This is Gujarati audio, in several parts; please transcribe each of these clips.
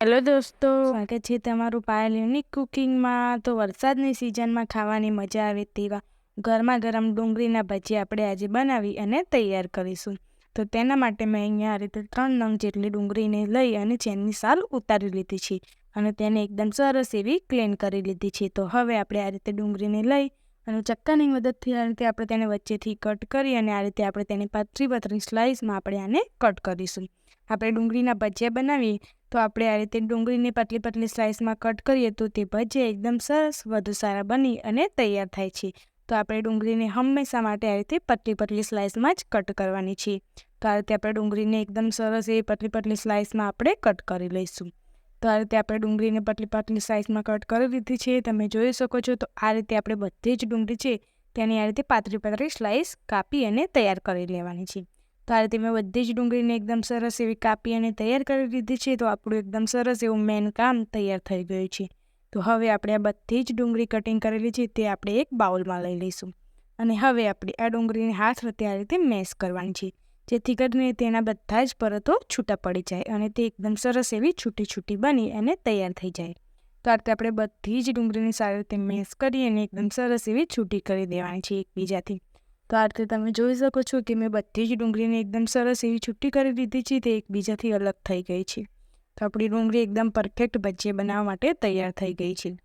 હેલો દોસ્તો. સ્વાગત છે તમારું પાયલ યુનિક કુકિંગમાં તો વરસાદની સિઝનમાં ખાવાની મજા આવે તેવા ગરમા ગરમ ડુંગળીના ભજીયા આપણે આજે બનાવી અને તૈયાર કરીશું. તો તેના માટે મેં અહીંયા આ રીતે ત્રણ નંગ જેટલી ડુંગળીને લઈ અને ચેનની સાલ ઉતારી લીધી છે અને તેને એકદમ સરસ એવી ક્લીન કરી લીધી છે. તો હવે આપણે આ રીતે ડુંગળીને લઈ અને ચક્કાની મદદથી આ રીતે આપણે તેને વચ્ચેથી કટ કરી અને આ રીતે આપણે તેની પથરી પતરી સ્લાઇસમાં આપણે આને કટ કરીશું. આપણે ડુંગળીના ભજીયા બનાવીએ તો આપણે આ રીતે ડુંગળીને પતલી પતલી સ્લાઇસમાં કટ કરીએ તો તે ભજીયા એકદમ સરસ, વધુ સારા બની અને તૈયાર થાય છે. તો આપણે ડુંગળીને હંમેશા માટે આ રીતે પતલી પતલી સ્લાઇસમાં જ કટ કરવાની છે. તો આ રીતે આપણે ડુંગળીને એકદમ સરસ એ પતલી પતલી સ્લાઇસમાં આપણે કટ કરી લઈશું. તો આ રીતે આપણે ડુંગળીને પતલી પતલી સાઇઝમાં કટ કરી દીધી છે. તમે જોઈ શકો છો તો આ રીતે આપણે બધી જ ડુંગળી છે, તેની આ રીતે પાતળી પાતળી સ્લાઇસ કાપી અને તૈયાર કરી લેવાની છે. તો આ રીતે મેં બધી જ ડુંગળીને એકદમ સરસ એવી કાપી અને તૈયાર કરી લીધી છે. તો આપણું એકદમ સરસ એવું મેન કામ તૈયાર થઈ ગયું છે. તો હવે આપણે આ બધી જ ડુંગળી કટિંગ કરેલી છે તે આપણે એક બાઉલમાં લઈ લઈશું. અને હવે આપણે આ ડુંગળીને હાથ વડે આ રીતે મેશ કરવાની છે. જેથી કરીને તેના બધા જ પરતો છૂટા પડી જાય અને તે એકદમ સરસ એવી છૂટી છૂટી બની અને તૈયાર થઈ જાય. તો આ રીતે આપણે બધી જ ડુંગળીની સારી રીતે મેશ કરી અને એકદમ સરસ એવી છૂટી કરી દેવાની છે એકબીજાથી. તો આ રીતે તમે જોઈ શકો છો કે મેં બધી જ ડુંગળીને એકદમ સરસ એવી છૂટી કરી દીધી છે, તે એકબીજાથી અલગ થઈ ગઈ છે. તો આપણી ડુંગળી એકદમ પરફેક્ટ ભજીયા બનાવવા માટે તૈયાર થઈ ગઈ છે.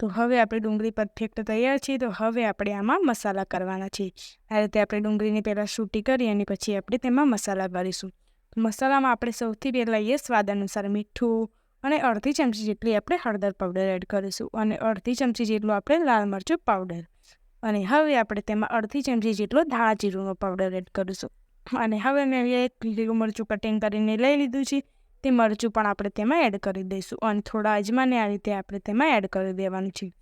તો હવે આપણે ડુંગળી પરફેક્ટ તૈયાર છે, તો હવે આપણે આમાં મસાલા કરવાના છે. આ રીતે આપણે ડુંગળીને પહેલાં સૂટી કરી અને પછી આપણે તેમાં મસાલા કરીશું મસાલામાં આપણે સૌથી પહેલાં એ સ્વાદ અનુસાર મીઠું અને અડધી ચમચી જેટલી આપણે હળદર પાવડર એડ કરીશું અને અડધી ચમચી જેટલું આપણે લાલ મરચું પાવડર અને હવે આપણે તેમાં અડધી ચમચી જેટલો ધાણા જીરુંનો પાવડર એડ કરીશું. અને હવે મેં એક લીલું મરચું કટિંગ કરીને લઈ લીધું છે. તે મરચું પણ આપણે તેમાં એડ કરી દઈશું અને થોડા અજમાને આ રીતે આપણે તેમાં એડ કરી દેવાનું છે.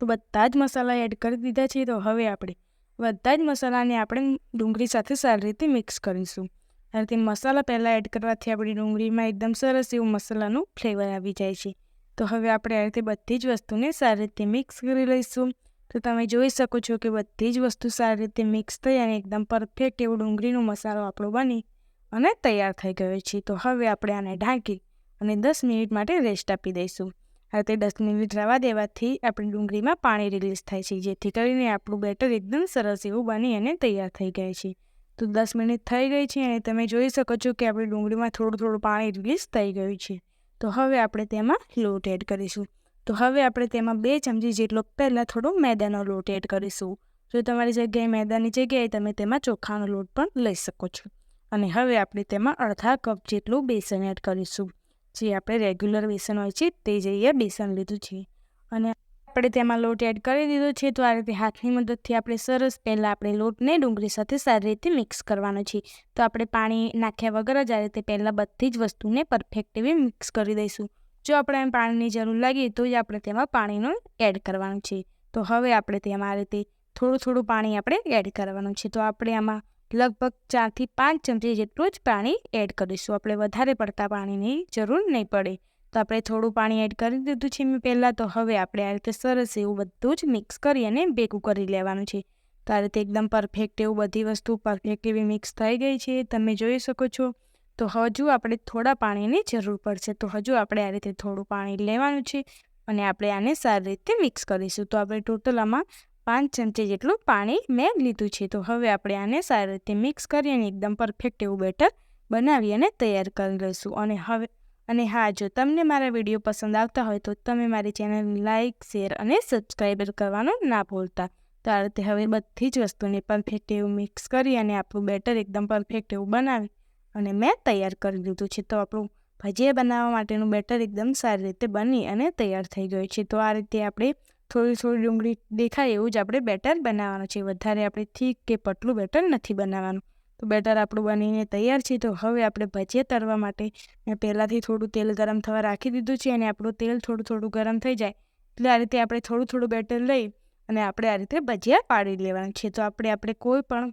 તો બધા જ મસાલા એડ કરી દીધા છે. તો હવે આપણે બધા જ મસાલાને આપણે ડુંગળી સાથે સારી રીતે મિક્સ કરીશું. અને તે મસાલા પહેલાં એડ કરવાથી આપણી ડુંગળીમાં એકદમ સરસ એવું મસાલાનું ફ્લેવર આવી જાય છે. તો હવે આપણે આ રીતે બધી જ વસ્તુને સારી રીતે મિક્સ કરી લઈશું. તો તમે જોઈ શકો છો કે બધી જ વસ્તુ સારી રીતે મિક્સ થઈ અને એકદમ પરફેક્ટ એવો ડુંગળીનો મસાલો આપણો બની અને તૈયાર થઈ ગયો છે. તો હવે આપણે આને ઢાંકી અને દસ મિનિટ માટે રેસ્ટ આપી દઈશું. આ તે દસ મિનિટ રવા દેવાથી આપણી ડુંગળીમાં પાણી રિલીઝ થાય છે, જેથી કરીને આપણું બેટર એકદમ સરસ એવું બની અને તૈયાર થઈ ગયા છે. તો દસ મિનિટ થઈ ગઈ છે અને તમે જોઈ શકો છો કે આપણી ડુંગળીમાં થોડું થોડું પાણી રિલીઝ થઈ ગયું છે. તો હવે આપણે તેમાં લોટ એડ કરીશું. તો હવે આપણે તેમાં બે ચમચી જેટલો પહેલાં થોડો મેદાનો લોટ એડ કરીશું. જો તમારી જગ્યાએ મેદાની જગ્યાએ તમે તેમાં ચોખાનો લોટ પણ લઈ શકો છો. અને હવે આપણે તેમાં અડધા કપ જેટલું બેસન એડ કરીશું. જે આપણે રેગ્યુલર બેસન હોય છે તે જઈએ બેસન લીધું છે. અને આપણે તેમાં લોટ એડ કરી દીધો છે તો આ રીતે હાથની મદદથી આપણે સરસ પહેલાં આપણે લોટને ડુંગળી સાથે સારી રીતે મિક્સ કરવાનો છે. તો આપણે પાણી નાખ્યા વગર જ આ રીતે પહેલાં બધી જ વસ્તુને પરફેક્ટ એવી મિક્સ કરી દઈશું. જો આપણે પાણીની જરૂર લાગે તો જ આપણે તેમાં પાણીનું એડ કરવાનું છે. તો હવે આપણે તેમાં આ રીતે થોડું થોડું પાણી આપણે એડ કરવાનું છે. તો આપણે આમાં લગભગ ચારથી પાંચ ચમચી જેટલું જ પાણી એડ કરીશું. આપણે વધારે પડતા પાણીની જરૂર નહીં પડે. તો આપણે થોડું પાણી એડ કરી દીધું છે મેં પહેલાં. તો હવે આપણે આ રીતે સરસ એવું બધું જ મિક્સ કરી અને ભેગું કરી લેવાનું છે. તો આ રીતે એકદમ પરફેક્ટ એવું બધી વસ્તુ પરફેક્ટ એવી મિક્સ થઈ ગઈ છે. તમે જોઈ શકો છો. તો હજુ આપણે થોડા પાણીની જરૂર પડશે. તો હજુ આપણે આ રીતે થોડું પાણી લેવાનું છે અને આપણે આને સારી રીતે મિક્સ કરીશું. તો આપણે ટોટલ આમાં પાંચ ચમચી જેટલું પાણી મેં લીધું છે. તો હવે આપણે આને સારી રીતે મિક્સ કરી અને એકદમ પરફેક્ટ એવું બેટર બનાવી અને તૈયાર કરી લઈશું. અને હવે, અને હા, જો તમને મારા વીડિયો પસંદ આવતા હોય તો તમે મારી ચેનલ લાઇક શેર અને સબસ્ક્રાઈબર કરવાનું ના ભૂલતા. તો આ રીતે હવે બધી જ વસ્તુને પરફેક્ટ એવું મિક્સ કરી અને આપણું બેટર એકદમ પરફેક્ટ એવું બનાવી અને મેં તૈયાર કરી દીધું છે. તો આપણું ભજીયા બનાવવા માટેનું બેટર એકદમ સારી રીતે બની અને તૈયાર થઈ ગયું છે. તો આ રીતે આપણે થોડી થોડી ડુંગળી દેખાય એવું જ આપણે બેટર બનાવવાનું છે. વધારે આપણે થીક કે પટલું બેટર નથી બનાવવાનું. તો બેટર આપણું બનીને તૈયાર છે. તો હવે આપણે ભજીયા તળવા માટે મેં પહેલાંથી થોડું તેલ ગરમ થવા રાખી દીધું છે અને આપણું તેલ થોડું થોડું ગરમ થઈ જાય. એટલે આ રીતે આપણે થોડું થોડું બેટર લઈ અને આપણે આ રીતે ભજીયા પાડી લેવાના છે. તો આપણે આપણે કોઈ પણ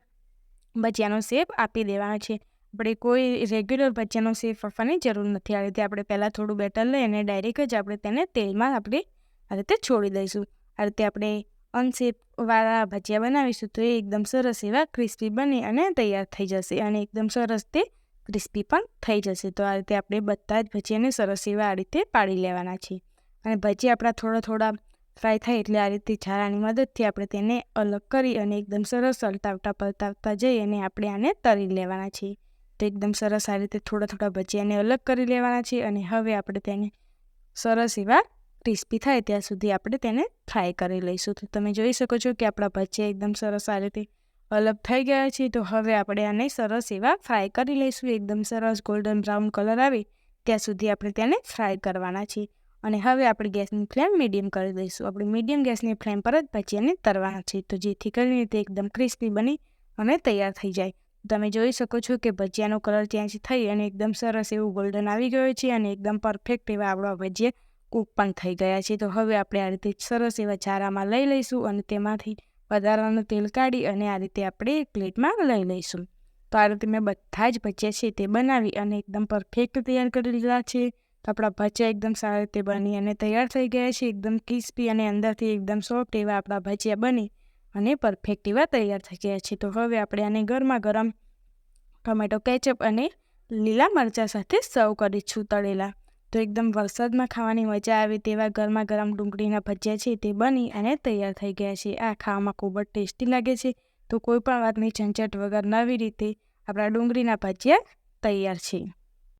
ભજીયાનો શેપ આપી દેવાનો છે. આપણે કોઈ રેગ્યુલર ભજીયાનો શેપ આપવાની જરૂર નથી. આ રીતે આપણે પહેલાં થોડું બેટર લઈ અને ડાયરેક્ટ જ આપણે તેને તેલમાં આપણે આ રીતે છોડી દઈશું. આ રીતે આપણે અનશેપવાળા ભજીયા બનાવીશું તો એ એકદમ સરસ એવા ક્રિસ્પી બની અને તૈયાર થઈ જશે અને એકદમ સરસ તે ક્રિસ્પી પણ થઈ જશે. તો આ રીતે આપણે બધા જ ભજીયાને સરસ એવા આ રીતે પાડી લેવાના છે અને ભજીયા આપણા થોડા થોડા ફ્રાય થાય એટલે આ રીતે છારાની મદદથી આપણે તેને અલગ કરી અને એકદમ સરસ હલટાવતા પલટાવતા જઈ અને આપણે આને તરી લેવાના છીએ. તો એકદમ સરસ આ રીતે થોડા થોડા ભજીયાને અલગ કરી લેવાના છે અને હવે આપણે તેને સરસ એવા ક્રિસ્પી થાય ત્યાં સુધી આપણે તેને ફ્રાય કરી લઈશું. તો તમે જોઈ શકો છો કે આપણા ભજીયા એકદમ સરસ આ રીતે અલગ થઈ ગયા છે. તો હવે આપણે આને સરસ એવા ફ્રાય કરી લઈશું. એકદમ સરસ ગોલ્ડન બ્રાઉન કલર આવે ત્યાં સુધી આપણે તેને ફ્રાય કરવાના છે. અને હવે આપણે ગેસની ફ્લેમ મીડિયમ કરી દઈશું. આપણે મીડિયમ ગેસની ફ્લેમ પર જ ભજીયાને તરવાના છે. તો જેથી કરીને તે એકદમ ક્રિસ્પી બની અને તૈયાર થઈ જાય. તમે જોઈ શકો છો કે ભજીયાનો કલર ચેન્જ થઈ અને એકદમ સરસ એવું ગોલ્ડન આવી ગયો છે અને એકદમ પરફેક્ટ એવા આપણા ભજીયા કૂક પણ થઈ ગયા છે. તો હવે આપણે આ રીતે સરસ એવા ચારામાં લઈ લઈશું અને તેમાંથી વધારાનું તેલ કાઢી અને આ રીતે આપણે પ્લેટમાં લઈ લઈશું. તો આ રીતે મેં બધા જ ભજીયા છે તે બનાવી અને એકદમ પરફેક્ટ તૈયાર કરી લીધા છે. તો આપણા ભજીયા એકદમ સારી રીતે બની અને તૈયાર થઈ ગયા છે. એકદમ ક્રિસ્પી અને અંદરથી એકદમ સોફ્ટ એવા આપણા ભજીયા બની. અને પરફેક્ટ એવા તૈયાર થઈ ગયા છે. તો હવે આપણે આને ગરમા ગરમ ટમેટો કેચઅપ અને લીલા મરચાં સાથે સર્વ કરીશું તળેલા. તો એકદમ વરસાદમાં ખાવાની મજા આવે તેવા ગરમા ગરમ ડુંગળીના ભજીયા છે તે બની અને તૈયાર થઈ ગયા છે. આ ખાવામાં ખૂબ જ ટેસ્ટી લાગે છે. તો કોઈ પણ વાતની ઝંઝટ વગર નવી રીતે આપણા ડુંગળીના ભજીયા તૈયાર છે.